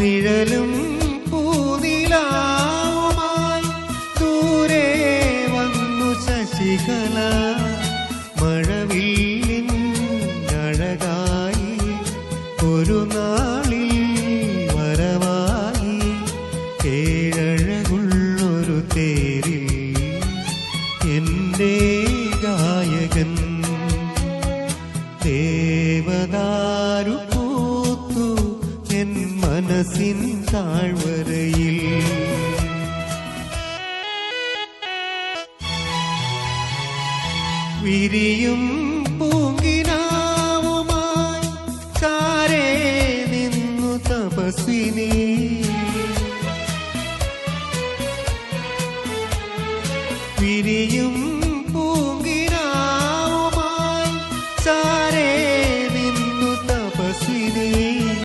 നിഴലും പൂനിലാവുമായി ദൂരെ വന്നു ശശികല. മഴവില്ലിൻ അഴകായി ഒരു നാളിൽ വരവായി ഏഴഴകുള്ളൊരു തേരിൽ എന്റെ ഗായകൻ ദേവദാരു മനസ്സിൻ താഴ്വരയിൽ. വിരിയും പൂങ്കിനാവുമായി ചാരേ നിന്നു തപസ്വിനി വിരിയും